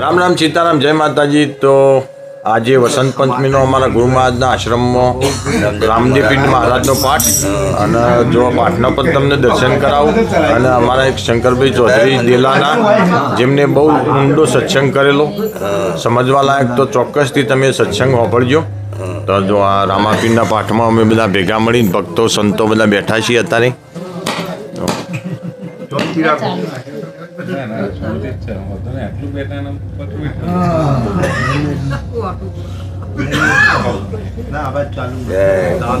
રામ રામ સીતારામ, જય માતાજી. તો આજે વસંત પંચમીનો અમારા ગુરુ મહારાજના આશ્રમમાં રામદેવપીઠ મહારાજનો પાઠ. અને જો પાઠનો પણ તમને દર્શન કરાવું. અને અમારા એક શંકરભાઈ ચૌધરી દેલાના, જેમને બહુ ઊંડો સત્સંગ કરેલો. સમજવા લાયક તો ચોક્કસથી તમે સત્સંગ વાપરજો તો જો આ રામાપીરના પાઠમાં અમે બધા ભેગા મળીને ભક્તો, સંતો બધા બેઠા છીએ અત્યારે. આટલું બેઠા ને પતરું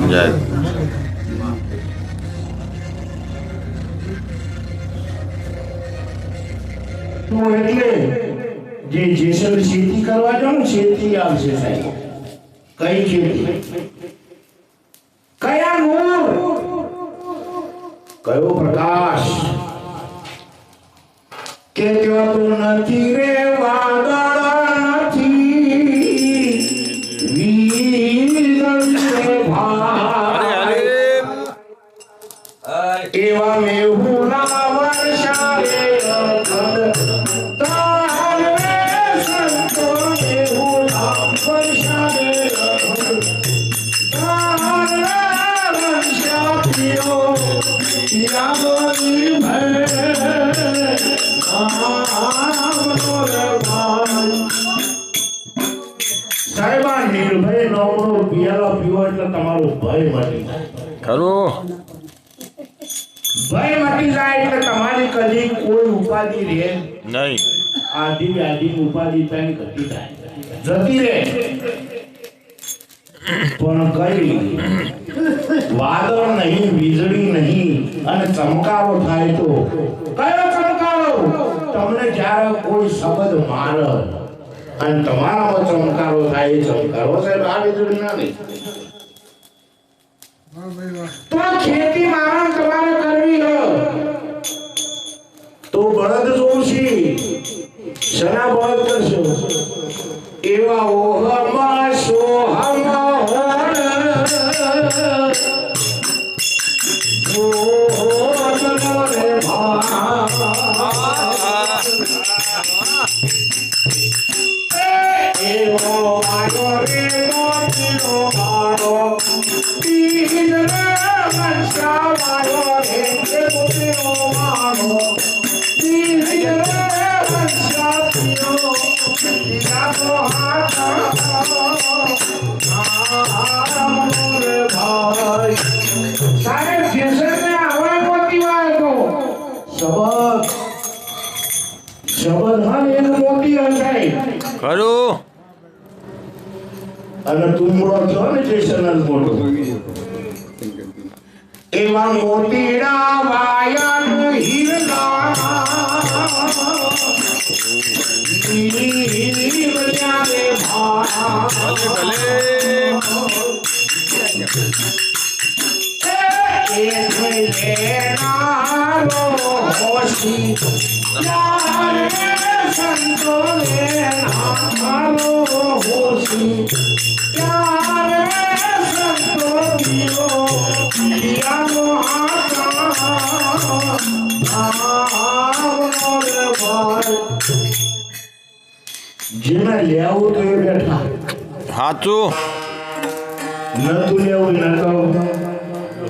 જય તો એટલે જે જેસલ ખેતી કરવા જાવ ને ખેતી આવશે સાહેબ. કઈ ખેતી? કયા નૂર? કયો પ્રકાશ? jëjëf na ci réew એટલે તમારો ભય મટી જાય. ખરું? ભય મટી જાય એટલે તમારી કદી કોઈ ઉપાધિ રહે નહીં. આધી વ્યાધી ઉપાધિ પેન ઘટી જાય. જતી રહે. પણ કઈ વાદળ નહીં વીજળી નહીં અને ચમકારો થાય તો કયો ચમકારો? તમને જ્યારે કોઈ શબ્દ મારે અને તમારામાં ચમકારો થાય એ ચમકારો સાહેબ આ વીજળી ના નહીં તો ખેતી મારણ તમારે કરવી હો તો બળદ જોશી સના બળદ કરશો એવા ઓહમાં સોહમ હોર ઓહનો ખરું અને તુંબડો છો ને જેસનલ મોટો. એવા મોતીડા વાયન હીરલા હીરલા રે ભા જેને લેવું તો એ બેઠા. સાચું નતું લેવું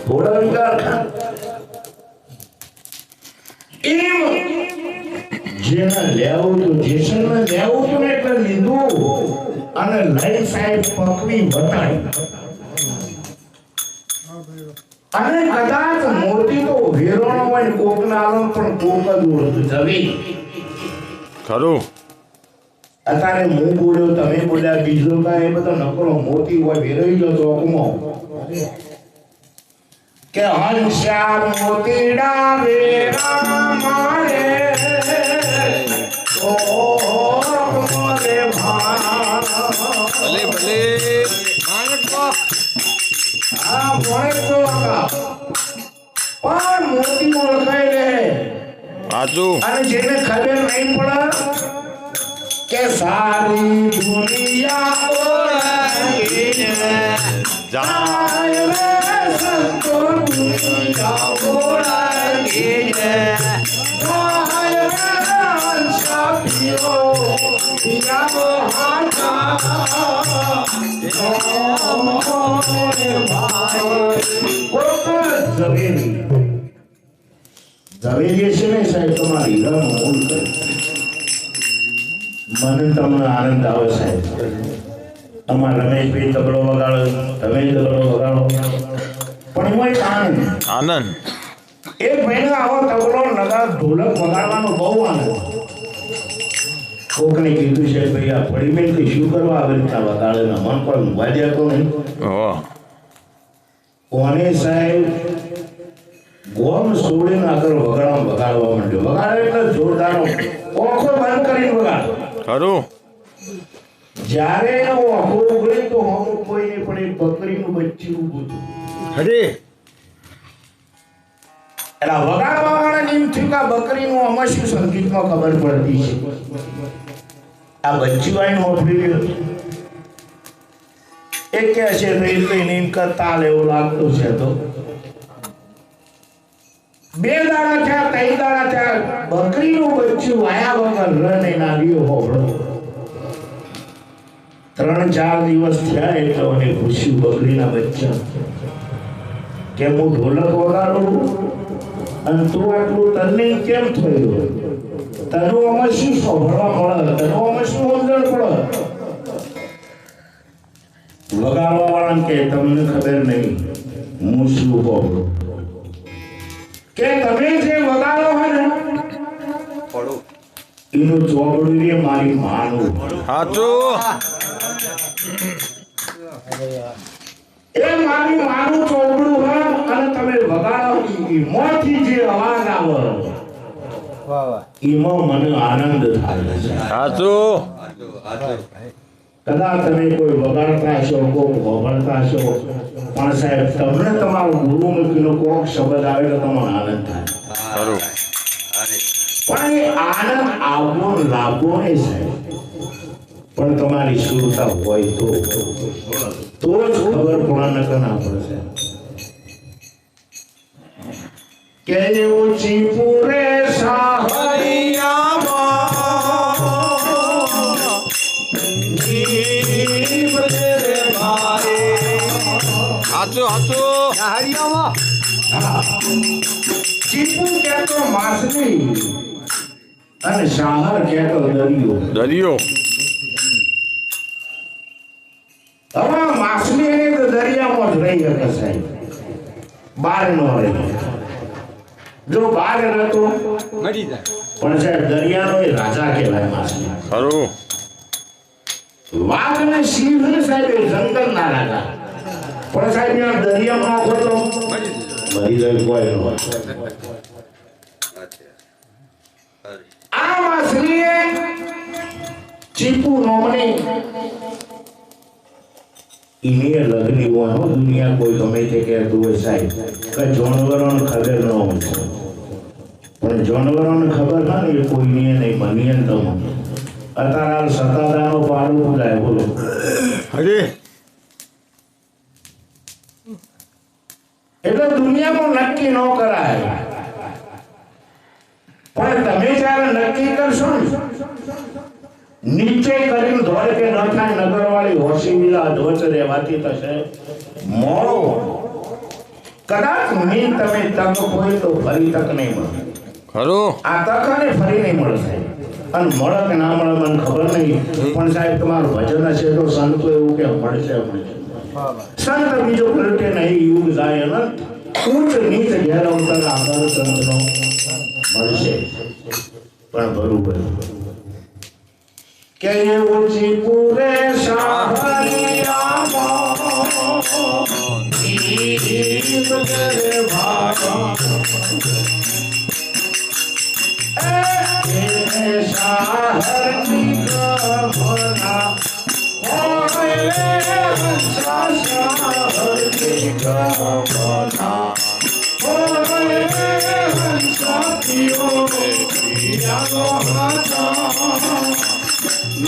થોડા વિચાર એમ જેને લેવું તો જેસલને લેવું તો એટલે લીધું. અને લઈ સાહેબ પકવી બતાવી. અને કદાચ મોટી તો વેરોણો હોય કોક ના પણ કોક જ ઓળખ. જવી ખરું. અત્યારે હું બોલ્યો તમે બોલ્યા બીજો કાંઈ એ બધો નકરો મોતી હોય વેરાઈ ગયો ચોકમાં કે હંસ્યા મોતીડા વેરા મારે. ભલે ભલે. આ ભણે તો આકા. પણ મોતી ઓળખાય રે સાચું. અને જેને ખબર નહીં પડે કે સારી દુનિયા ઓળખીને જાય રે સંતો દુનિયા ઓળખીને છે ને સાહેબ તમારી? મને તમને આનંદ આવે સાહેબ. અમારા રમેશભાઈ તબલો વગાડો તમે તબલો વગાડો. પણ એક આનંદ. આનંદ. મહિનો આવો તબલો નગા ઢોલક વગાડવાનો બહુ આનંદ. કોકને કીધું છે ભાઈ આ પડીમેન્ટથી શું કરવા આવે રીતના વગાડે ને મન પણ વાજ્યા તો નહીં. કોને સાહેબ? ગોમ છોડીને આગળ વગાડવા વગાડવા માંડ્યો. વગાડે એટલે જોરદાર ઓખો બંધ કરીને વગાડો. ખરું. જ્યારે એનો ઓખો ઉગડે તો હમ કોઈ નહીં પણ એ બકરીનું બચ્ચું ઊભું હતું ખરી એટલે વગાડવા વાળા એમ થયું કે બકરીનું આમાં શું સંગીતમાં ખબર પડતી? છે આ બચ્ચીવાઈ મોકલી ગયું એક કે છે રેલ લઈને એમ કરતા એવું લાગતું છે તો. બે દાડા થયા, ત્રણ દાડા થયા, બકરીનું બચ્ચું વાયા વગર રને નાવ્યો હોવડો ત્રણ, ચાર દિવસ થયા એટલે મને ખુશી બકરીના બચ્ચા કે હું ઢોલક વગાડું? અને તું આટલું તને કેમ થયું તનું અમે શું સાંભળવા મળે? તનું અમે શું સમજણ પડે? વગાડવા વાળા કે તમને ખબર નહીં હું શું બોલું? કે તમે જે વગાડો હોય ને એનું ચોબડું એ મારી માનું. સાચું એ મારી માનું ચોગડું હોય અને તમે વગાડો ઈ જે અવાજ આવે. એમાં મને આનંદ થાય છે. સાચું. કદાચ તમે કોઈ વગાડતા છો કોઈ વગાડતા છો પણ સાહેબ તમને તમારો ગુરુમુખીનો કોક શબ્દ આવે તો તમને આનંદ થાય. ખરું. પણ એ આનંદ આવવો લાવવો સાહેબ. પણ તમારી શુરતા હોય તો. તો જ ખબર પડે નકર ના પડે સાહેબ કે સાચું ચીપુ કહેતો માછલી અને શાહર કહેતો દરિયો. દરિયો. જ રહી શકે સાહેબ બહાર ન રહી. જો બહાર રહેતો પણ સાહેબ દરિયાનો એ રાજા કહેવાય માછલી ખરું. વાઘ અને સિંહ ને સાહેબ એ જંગલ ના રાજા. પણ સાહેબ ત્યાં દરિયામાં તો? મરી જાય. કોઈ ન આ માછલીએ ચીપુ નોમની ઇને લગની હોય હો દુનિયા કોઈ ગમે તે કહેતું હોય સાહેબ. કે જાનવરોને ખબર ન હોય. પણ જાનવરોને ખબર ના ને એ કોઈને નહીં મનીએ ન તમને અત્યારે હાલ સતાદાનો પાડું બોલાય બોલો. હરી એટલે દુનિયામાં નક્કી ન કરાય. પણ તમે જ્યારે નક્કી કરશો ને નીચે કરીને ધોળ કે ન થાય નગરવાળી હોશી વિલા અધવચ રહેવાથી થશે મોડો કદાચ મીન તમે તક હોય તો ફરી તક નહીં મળે. ખરું. આ તક અને ફરી નહીં મળે અને મળે કે ના મળે મને ખબર નહીં. પણ સાહેબ તમારું ભજન હશે તો સંતો એવું કે મળશે મળશે. સંત બીજો પ્રત્યે નહીં યુગ જાય અનંત. ઉચ્ચ નીચ ઘેર અવતર આધાર સંતનો મળશે. પણ બરોબર. કે ઊંચી પૂરે શાહરિયામાં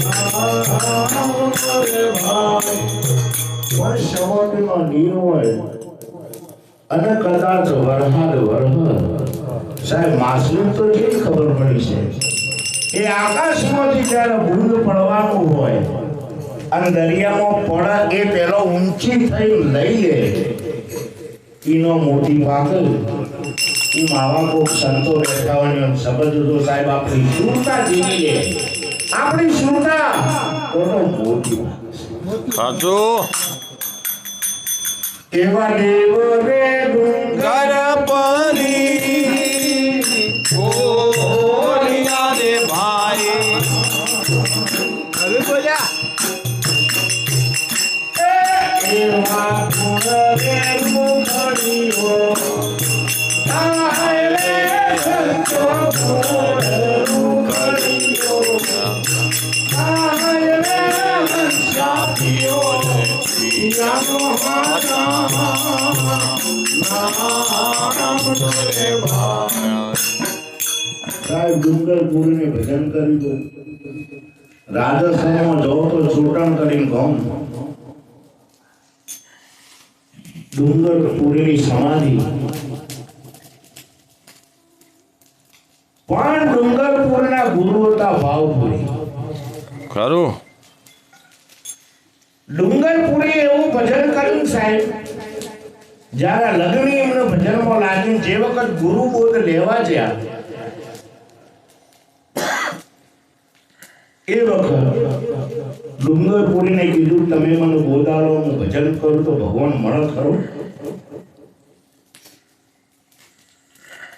ભાગા નિર્મળ અને કદાચ વરહાદ વરહ સાહેબ માસલું તો કેવી ખબર પડી છે એ આકાશમાંથી જ્યારે ભૂલ પડવાનું હોય અને દરિયામાં પડે એ પેલો ઊંચી થઈ લઈ લે એનો મોટી પાકલ એ માવા કોક સંતો બેઠા હોય શબ્દ સાહેબ, આપણી શુરતા જીવી લે આપણી શુરતા તો તો મોટી વાત છે. સાચું. એવા દેવ રે ડુંગર. એવા ડુંગરપુરીને ભજન કરી દો રાજસ્થાનમાં જવો તો ચૂંટણ કરીને ગામ. ડુંગરપુરીની સમાધિ. પણ ડુંગરપુરના ગુરુ હતા ભાવપુરી ખરું. ડુંગરપુરી એવું ભજન કર્યું સાહેબ જ્યારે લગ્ન એમને ભજનમાં લાગ્યું જે વખત ગુરુ બોધ લેવા ગયા એ વખત ડુંગરપુરીને કીધું, તમે મને બોલાવો, હું ભજન કરું તો ભગવાન મળે ખરો.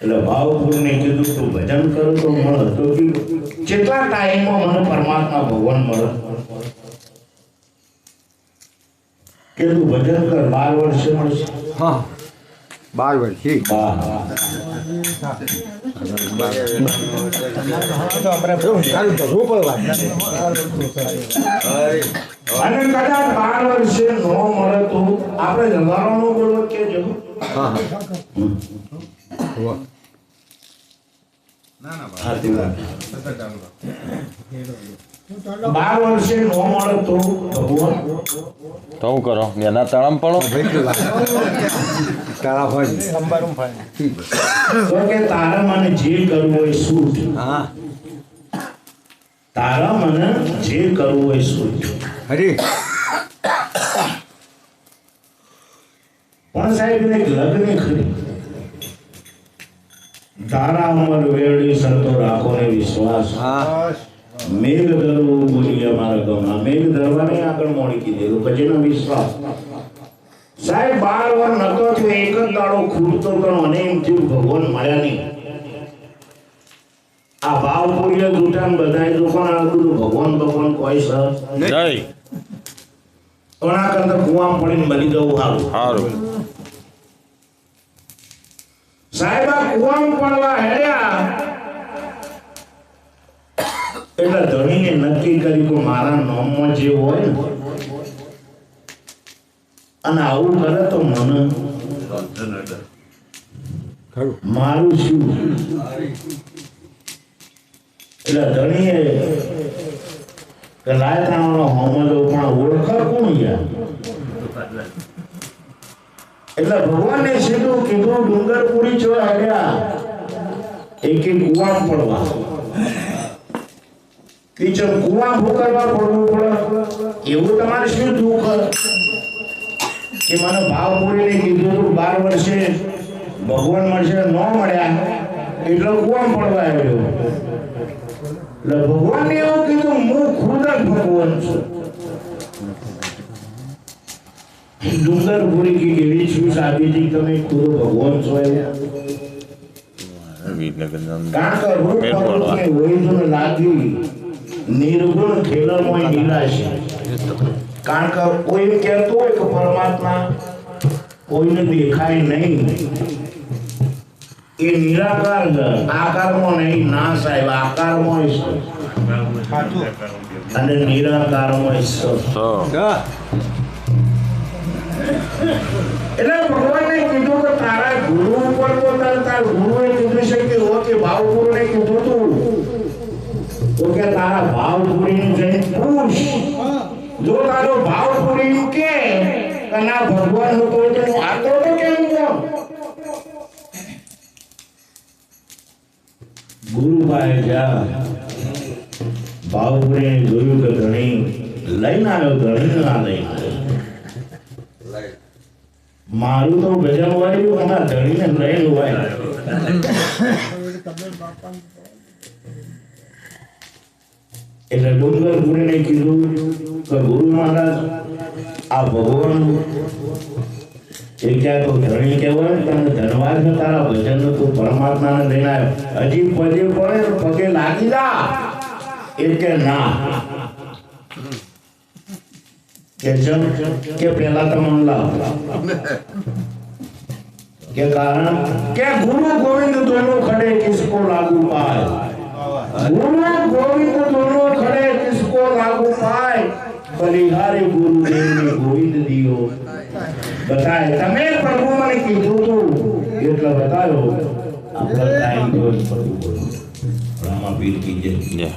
એટલે ભાવપુરને કીધું, તું ભજન કરું તો મળે. તો કેટલા ટાઈમમાં મને પરમાત્મા ભગવાન મળે. કે તું ભજન કર, બાર વર્ષે મળશે. હા. બાર વર્ષથી અને કદાચ બાર વર્ષે ન મળે તો આપણે જમાવાનો બોલવો કે જો હા. ના ના બા સાચી વાત. સતત ચાલુ રાખો. બાર વર્ષે ન મળે તો ભગવાન. તો હું કરો? એના તળામ પડો તારા હોય ને. તો કે તારા મને જે કરવું હોય શું હા. તારા મને જે કરવું હોય સૂટ હરી. પણ સાહેબ લગ્ન ખરી. તારા અમર વેળી સંતો રાખો ને વિશ્વાસ. હા. મેઘ ધરવું બોલી અમારા ગામના મેઘ ધરવાને આગળ મોડી કીધેલું પછીનો વિશ્વાસ સાહેબ બાર વાર નતો થયો એક જ દાડો ખૂટતો પણ મને એમ થયું ભગવાન મળ્યા નહીં. આ ભાવ પૂર્ય જૂઠાન બધાય દુકાન આગળ ભગવાન ભગવાન કોઈ સર જય ઘણા કરતા કુવા પડીને બની જવું સારું સારું સાહેબ આ કુવામાં પડવા હેડ્યા. એટલે ધણીએ નક્કી કર્યું કે મારા નામમાં જે હોય ને અને આવું કરે તો મને મારું શું? એટલે ધણીએ કે લાયતાનો હોમો પણ ઓળખ કોણ યાર? એટલે ભગવાને સીધું કીધું ડુંગરપુરી જો આવ્યા. એક એક કુવા પડવા. કિચન કુવા ભોકરવા પડવું પડે એવું તમારે શું દુઃખ કે મને ભાવ પૂરીને કીધું હતું બાર વર્ષે ભગવાન મળશે ન મળ્યા એટલે કુવા પડવા આવ્યો? એટલે ભગવાનને એવું કીધું હું ખુદ જ ભગવાન છું. ડુંગરપુરી કી એવી શું સાબિતી તમે ખુદ ભગવાન છો કારણ કે રૂપ હોય તો લાગી નિર્ગુણ ખેલમોય નિરાશ કારણ કે કોઈ કહેતું હોય કે પરમાત્મા કોઈને દેખાય નહીં એ નિરાકાર આકારમાં નહીં, ના સાહેબ, આકારમાં. અને નિરાકારમાં. એટલે કે તારા ગુરુ ઉપર કીધું છે કીધું તું તો કે તારા ભાવ પૂરીને જઈને પૂછ જો તારો ભાવ પૂરી કે તના ભગવાનનું કોઈ તો આતો તો કેમ કહું ગુરુ જોયું કે ધણી લઈને આવ્યો ધણી ના લઈને મારું તો ભજન વાળ્યું અમારા ધણીને લઈને વાળ્યું એટલે ડુંગર ગુરુને કીધું કે ગુરુ મહારાજ, આ ભગવાન એ ક્યાં તો ધણી કહેવાય તને ધનવાદ ને તારા ભજન તું પરમાત્માને લઈને આવ્યો. હજી પગે પડે તો પગે લાગી જા. એ કે ના. કે ચમ કે પેલા તમને લાવ. કે કારણ, કે ગુરુ ગોવિંદ દોનો ખડે કિસકો લાગુ પાય. ગુરુ ગોવિંદ દોનો ખડે જિસકો લાગુ પાય. બલિહારે ગુરુ દેવ ગોવિંદ દિયો. બતાય, તમે પ્રભુ મને કીધું તું. એટલે બતાયો આપણે ટાઈમ જોઈ પ્રભુ બોલો રામા પીર કી જય.